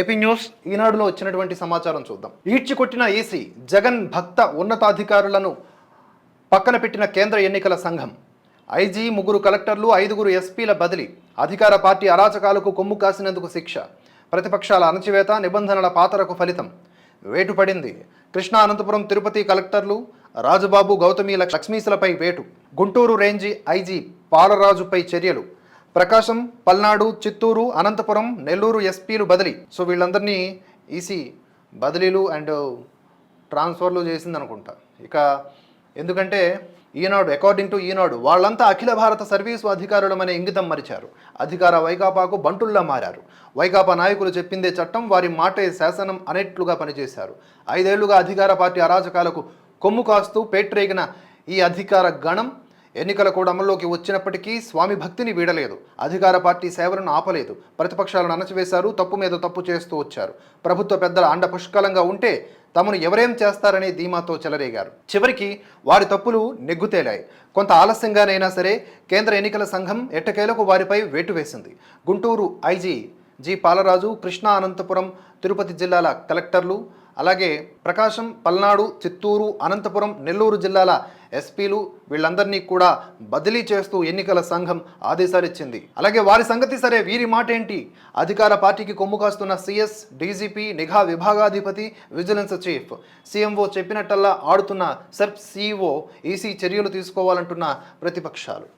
AP news ఈనాడులో వచ్చినటువంటి సమాచారం చూద్దాం. ఈడ్చి కొట్టిన ఏసీ జగన్ భక్త ఉన్నతాధికారులను పక్కన పెట్టిన కేంద్ర ఎన్నికల సంఘం. ఐజీ ముగ్గురు కలెక్టర్లు ఐదుగురు ఎస్పీల బదిలీ. అధికార పార్టీ అరాచకాలకు కొమ్ము కాసినందుకు శిక్ష. ప్రతిపక్షాల అణచివేత నిబంధనల పాతరకు ఫలితం. వేటు పడింది కృష్ణా అనంతపురం తిరుపతి కలెక్టర్లు రాజబాబు గౌతమి లక్ష్మీసులపై వేటు. గుంటూరు రేంజి ఐజీ పాలరాజుపై చర్యలు. ప్రకాశం పల్నాడు చిత్తూరు అనంతపురం నెల్లూరు ఎస్పీలు బదిలీ. సో వీళ్ళందరినీ ఈసీ బదిలీలు అండ్ ట్రాన్స్ఫర్లు చేసింది అనుకుంటా ఇక ఎందుకంటే ఈనాడు అకార్డింగ్ టు ఈనాడు వాళ్ళంతా అఖిల భారత సర్వీసు అధికారులమనే ఇంగితం మరిచారు. అధికార వైకాపాకు బంటుల్లా మారారు. వైకాపా నాయకులు చెప్పిందే చట్టం వారి మాటే శాసనం అనేట్లుగా పనిచేశారు. ఐదేళ్ళుగా అధికార పార్టీ అరాచకాలకు కొమ్ము కాస్తూ పేట్రేగిన ఈ అధికార గణం ఎన్నికల కూడా అమల్లోకి వచ్చినప్పటికీ స్వామి భక్తిని వీడలేదు. అధికార పార్టీ సేవలను ఆపలేదు. ప్రతిపక్షాలను అణచివేశారు. తప్పు మీద తప్పు చేస్తూ వచ్చారు. ప్రభుత్వ పెద్దల అండ పుష్కలంగా ఉంటే తమను ఎవరేం చేస్తారనే ధీమాతో చెలరేగారు. చివరికి వారి తప్పులు నెగ్గుతేలాయి. కొంత ఆలస్యంగానైనా సరే కేంద్ర ఎన్నికల సంఘం ఎట్టకేలకు వారిపై వేటు వేసింది. గుంటూరు ఐజీ జి పాలరాజు కృష్ణా అనంతపురం తిరుపతి జిల్లాల కలెక్టర్లు అలాగే ప్రకాశం పల్నాడు చిత్తూరు అనంతపురం నెల్లూరు జిల్లాల ఎస్పీలు వీళ్ళందరినీ కూడా బదిలీ చేస్తూ ఎన్నికల సంఘం ఆదేశాలు ఇచ్చింది అలాగే వారి సంగతి సరే వీరి మాట ఏంటి అధికార పార్టీకి కొమ్ము కాస్తున్న సిఎస్ డీజీపీ నిఘా విభాగాధిపతి విజిలెన్స్ చీఫ్ సీఎంఓ చెప్పినట్టల్లా ఆడుతున్న సెర్ప్ సీఈఓ ఈసీ చర్యలు తీసుకోవాలంటున్న ప్రతిపక్షాలు.